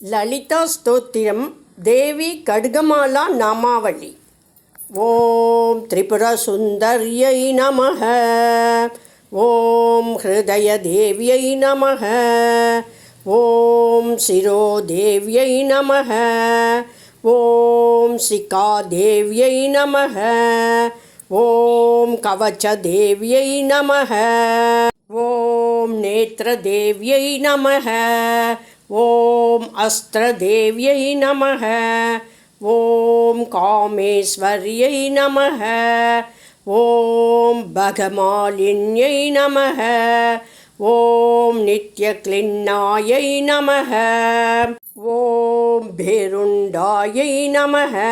லலிதா ஸ்தோத்திரம் தேவி கடுகமாலா நாமாவளி. ஓம் திரிபுர சுந்தர்யை நம ஓம் ஹிருதய தேவியை நம ஓம் சிரோ தேவியை நம ஓம் சிகா தேவியை நம ஓம் கவச்ச தேவியை நம ஓம் நேத்திர தேவியை நம ஓம் அஸ்திரதேவியை நமக. ஓம் காமேஸ்வரியை நமக. ஓம் பகமாலின்யை நமக. ஓம் நித்யக்லின்னாயை நமக. ஓம் பேருண்டாயை நமக.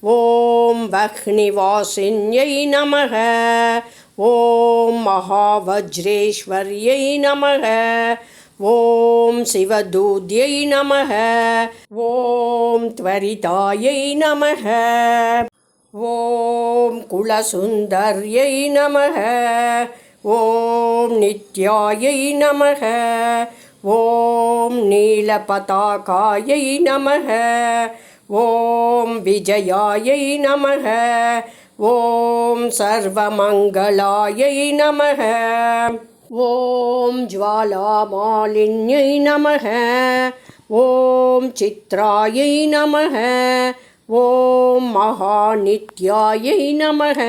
ஓம் வஹ்னிவாசின்யை நமக. ஓம் மகாவஜ்ரேஸ்வரியை நமக. ॐ शिवदूद्यै नमः ॐ त्वरितायै नमः ॐ कुलसुन्दर्यै नमः ॐ नित्यायै नमः ॐ नीलपताकायै नमः ॐ विजयायै नमः ॐ सर्वमङ्गलायै नमः ஓம் ஜுவாலாமாலின்யை நமக. ஓம் சித்ராயை நமக. ஓம் மகாநித்யாயை நமக.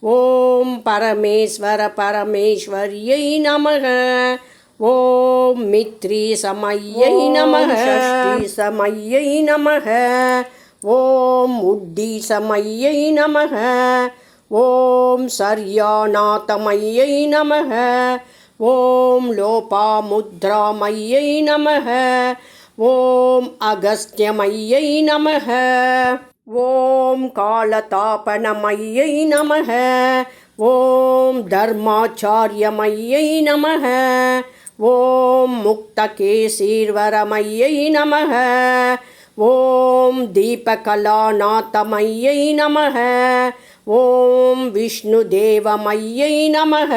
ஓம் பரமேஸ்வர பரமேஸ்வரியை நமக. ஓம் மித்ரி சமையை நமக. சமையை நமக. ஓம் உட்டி சமையை நமக. ஓம் சர்யாநாதமையை நமக. ஓம் லோபாமுத்ராமையை நமக. ஓம் அகஸ்தியமையை நமக. ஓம் காலதாபனமையை நமக. ஓம் தர்மாச்சாரியமையை நமக. ஓம் முக்தகேசீர்வரமையை நமக. ஓம் தீபகலாநாத்தமையை நமக. ॐ विष्णुदेवमय्यै नमः।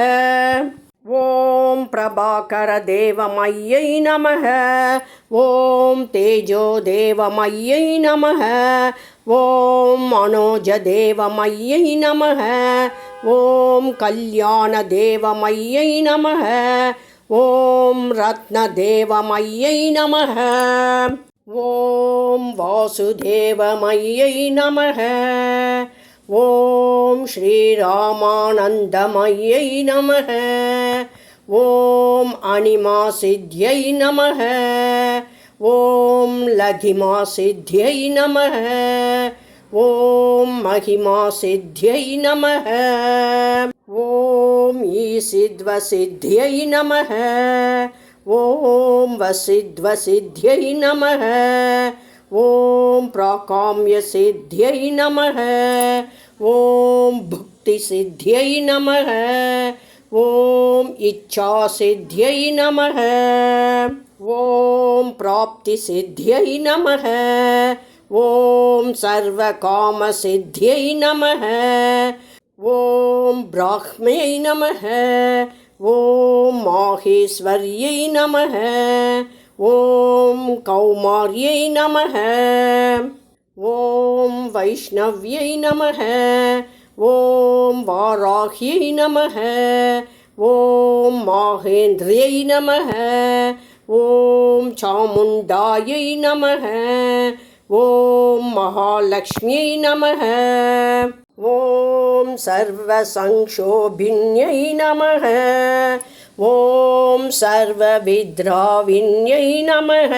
ॐ प्रभाकरदेवमय्यै नमः। ॐ तेजोदेवमय्यै नमः। ॐ मनोजदेवमय्यै नमः। ॐ कल्याणदेवमय्यै नमः। ॐ रत्नदेवमय्यै नमः। ॐ वासुदेवमय्यै नमः ॐ श्रीरामानन्दमय्यै नमः। ॐ अणिमासिद्ध्यै नमः। ॐ लघिमासिद्ध्यै नमः। ॐ महिमासिद्ध्यै नमः। ॐ ईसिद्वसिद्ध्यै नमः। ॐ वसिद्वसिद्ध्यै नमः ஓம் பிராகாமிய சித்தியை நமக. ஓம் புக்தி சித்தியை நமக. ஓம் இச்சா சித்தியை நமக. ஓம் பிராப்தி சித்தியை நமக. ஓம் சர்வ காம சித்தியை நமக. ஓம் பிராஹ்மியை நமக. ஓம் மாகேஸ்வரியை நமக. ஓம் கௌமாரியை நமக. ஓம் வைஷ்ணவ்யை நமக. ஓம் வாராகியை நமக. ஓம் மாகேந்திரியை நமக. ஓம் சாமுண்டாயை நமக. ஓம் மகாலட்சுமியை நமக. ஓம் சர்வசங்கோபின்யை நமக. ॐ सर्वविद्राविन्यै नमः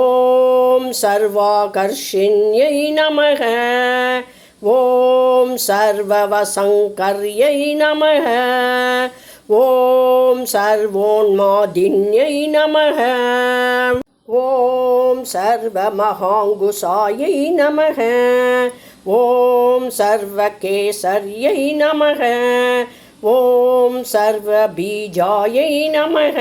ॐ सर्वाकर्षिण्यै नमः ॐ सर्ववसङ्कर्यै नमः ॐ सर्वोन्मादिन्यै नमः ॐ सर्वमहाङ्गुसायै नमः ॐ सर्वकेसर्यै नमः ॐ सर्वबीजायै नमः।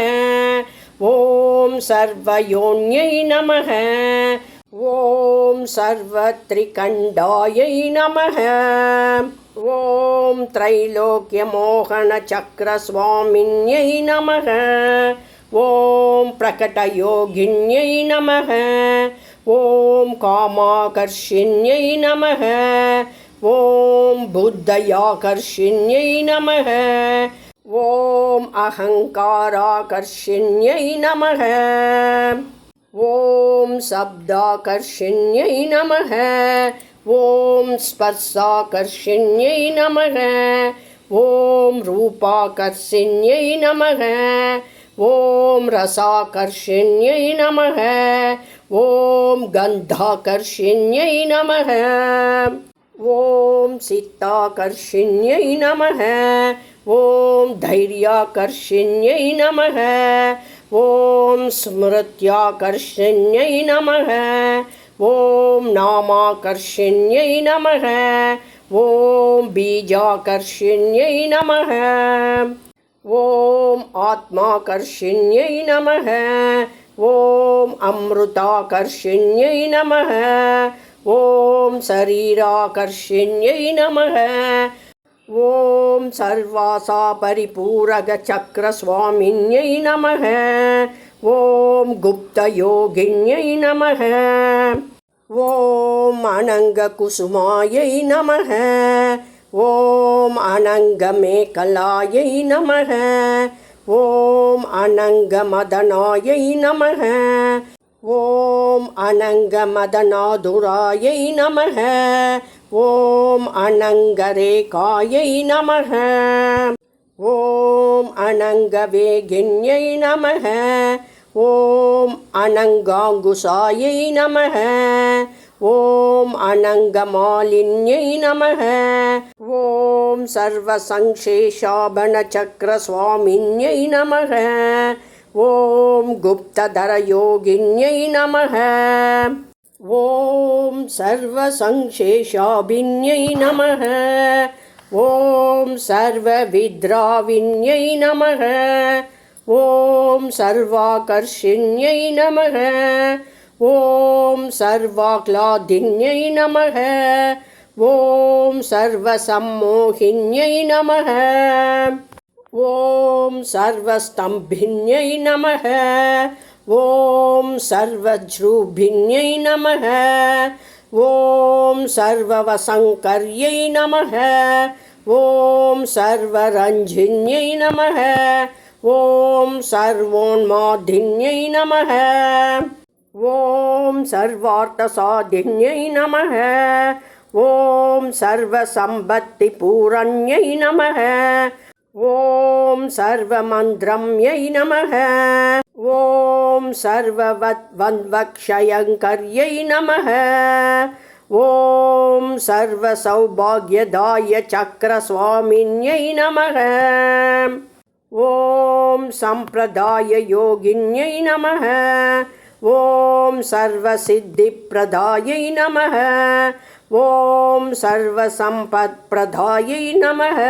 ॐ सर्वयोन्यै नमः। ॐ सर्वत्रिकण्डायै नमः। ॐ त्रैलोक्यमोहनचक्रस्वामिन्यै नमः। ॐ प्रकटयोगिन्यै नमः। ॐ कामाकर्षिण्यै नमः ஓம் புத்தயாகர்ஷிண்யை நமக. ஓம் அகங்காராகர்ஷிண்யை நமக. ஓம் சப்தாகர்ஷிண்யை நமக. ஓம் ஸ்பர்சாகர்ஷிண்யை நமக. ஓம் ரூபாகர்ஷிண்யை நமக. ஓம் ரசாகர்ஷிண்யை நமக. ஓம் கந்தாகர்ஷிண்யை நமக. ॐ सित्ताकर्षिण्यै नमः। ॐ धैर्याकर्षिण्यै नमः। ॐ स्मृत्याकर्षिण्यै नमः। ॐ नामाकर्षिण्यै नमः। ॐ बीजाकर्षिण्यै नमः। ॐ आत्माकर्षिण्यै नमः। ॐ अमृताकर्षिण्यै नमः। ஓம் சரீராகர்ஷிண்யை நமக. ஓம் சர்வாசா பரிபூரக சக்கரஸ்வாமின்யை நமக. ஓம் குப்தயோகின்யை நமக. ஓம் அனங்ககுசுமாயை நமக. ஓம் அனங்கமேகலாயை நமக. ஓம் அனங்கமதனாயை நமக. ஓம் அனங்கமதநாதுராயை நமக. ஓம் அனங்கரே காயை நமக. ஓம் அனங்கவேகின்யை நமக. ஓம் அனங்காங்குசாயை நமக. ஓம் அனங்கமாலின்யை நமக. ஓம் சர்வசங்கேஷாபணச்சக்கரஸ்வாமின்யை நமக. ॐ गुप्तधरयोगिन्यै नमः ॐ सर्वसंशेषाभिन्यै नमः ॐ सर्वविद्राविन्यै नमः ॐ सर्वाकर्षिण्यै नमः ॐ सर्वाह्लादिन्यै नमः ॐ सर्वसम्मोहिन्यै नमः ஓம் சர்வஸ்தம்பின்யை நம ஓம் சர்வஜ்ரூபின்யை நம ஓம் சர்வவசங்கர்யை நம ஓம் சர்வரஞ்சின்யை நம ஓம் சர்வோன்மாதின்யை நம ஓம் சர்வார்த்தசாதின்யை நம ஓம் சர்வசம்பத்தி பூரண்யை நம ॐ सर्वमन्त्रम्यै नमः। ॐ सर्ववद्वक्षयङ्कर्यै नमः। ॐ सर्वसौभाग्यदाय चक्रस्वामिन्यै नमः। ॐ सम्प्रदाययोगिन्यै नमः। ॐ सर्वसिद्धिप्रदायै नमः। ॐ सर्वसम्पत्प्रदायै नमः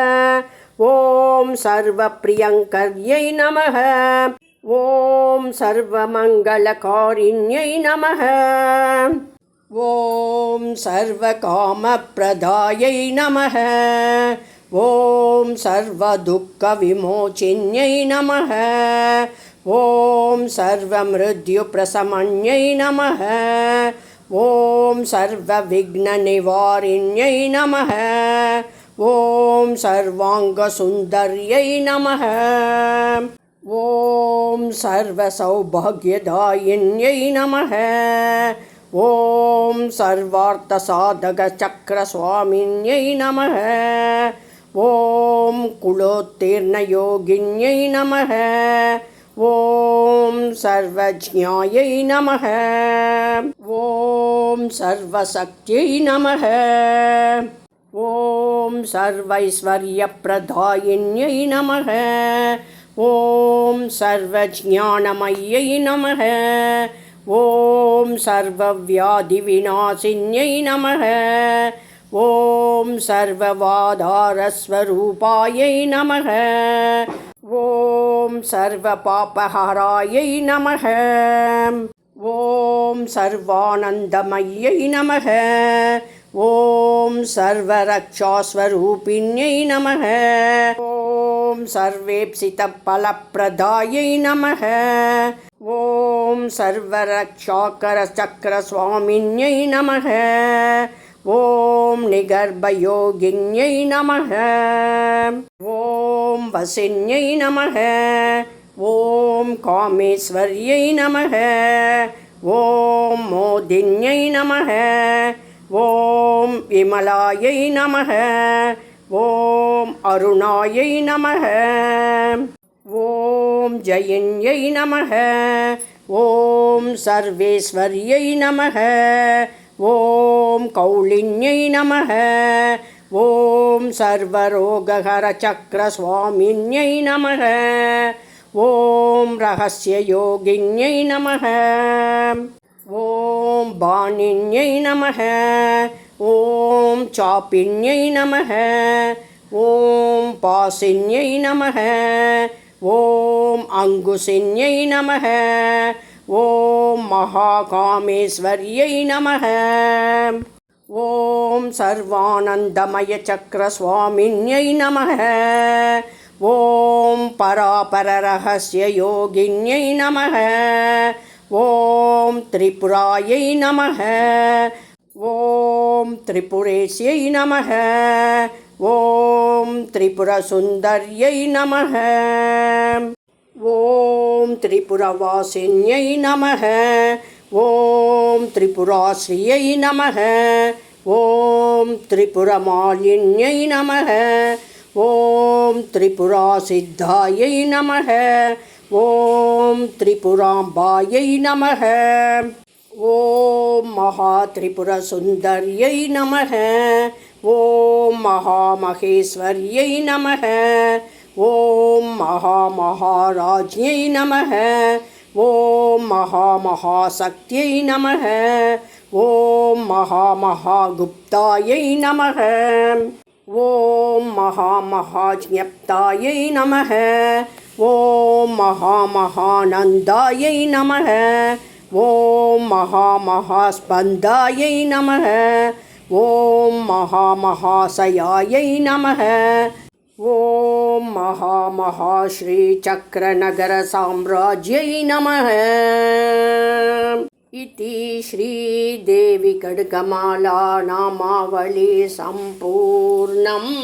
ஓம் சர்வ பிரியங்கர்யை நமக. ஓம் சர்வமங்களகாரிண்யை நமக. ஓம் சர்வகாமப்பிரதாயை நமக. ஓம் சர்வதுக்கவிமோச்சின்யை நமக. ஓம் சர்வமிருத்யுப்பிரசமண்யை நமக. ஓம் சர்வவிக்னநிவாரிண்யை நமக. ஓம் சர்வாங்க சுந்தரியை நம ஓம் சர்வ சௌபாகியதாயின்யை நம ஓம் சர்வார்த்த சாதக சக்கர சுவாமின்யை நம ஓம் குலோத்தீர்ண யோகின்யை நம ஓம் சர்வஜ்ஞாயை நம ஓம் சர்வசக்தியை நம ஓம் சர்வைஸ்வரியப்பிரதாயின்யை நமக. ஓம் சர்வஜானமையை நமக. ஓம் சர்வவியாதிவிநாசின்யை நமக. ஓம் சர்வவாதாரஸ்வரூபாயை நமக. ஓம் சர்வபாபஹராயை நமக. ஓம் சர்வானந்தமையை நமக. ஓம் சர்வரக்ஷாஸ்வரூபிணியை நமக. ஓம் சர்வேப்சித பலப்பிரதாயை நமக. ஓம் சர்வரக்ஷாக்கரச்சக்கரஸ்வாமின்யை நமக. ஓம் நிகர்பயோகிஞை நமக. ஓம் வசின்யை நமக. ஓம் காமேஸ்வர்யை நமக. ஓம் மோதின்யை நமக. ஓம் விமலாயை நமக. ஓம் அருணாயை நமக. ஓம் ஜெயின்யை நமக. ஓம் சர்வேஸ்வரியை நமக. ஓம் கௌளின்யை நமக. ஓம் சர்வரோகஹரச்சக்கரஸ்வாமின்யை நமக. ஓம் ரகசியயோகின்யை நமக. ஓம் பாணின்யை நமக. ஓம் சாப்பின்யை நமக. ஓம் பாசின்யை நமக. ஓம் அங்குசின்யை நமக. ஓம் மகாகாமேஸ்வர்யை நமக. ஓம் சர்வானந்தமய சக்கரஸ்வாமின்யை நமக. ஓம் பராபரரகசிய யோகின்யை நமக. ஓம் திரிபுராயை நமக. ஓம் திரிபுரேசியை நமக. ஓம் திரிபுரசுந்தர்யை நமக. ஓம் திரிபுரவாசின்யை நமக. ஓம் திரிபுராஸ்ரீயை நமக. ஓம் திரிபுரமாலின்யை நமக. ஓம் திரிபுராசித்தாயை நமக. ஓம் திரிபுராம்பாயை நமக. ஓம் மகா திரிபுர சுந்தரியை நமக. ஓம் மகாமகேஸ்வரியை நமக. ஓம் மகாமகாராஜ்யை நமக. ஓம் மகாமகாசக்தியை நமக. ஓம் மகாமகாகுப்தாயை நமக. ஓம் மகாமகாஜப்தாயை நமக. ॐ महामहानन्दायै नमः। ॐ महामहास्पन्दायै नमः। ॐ महामहाशयायै नमः। ॐ महामहाश्रीचक्रनगरसाम्राज्यै नमः। इति श्रीदेवी खड्गमाला नामावली सम्पूर्णम्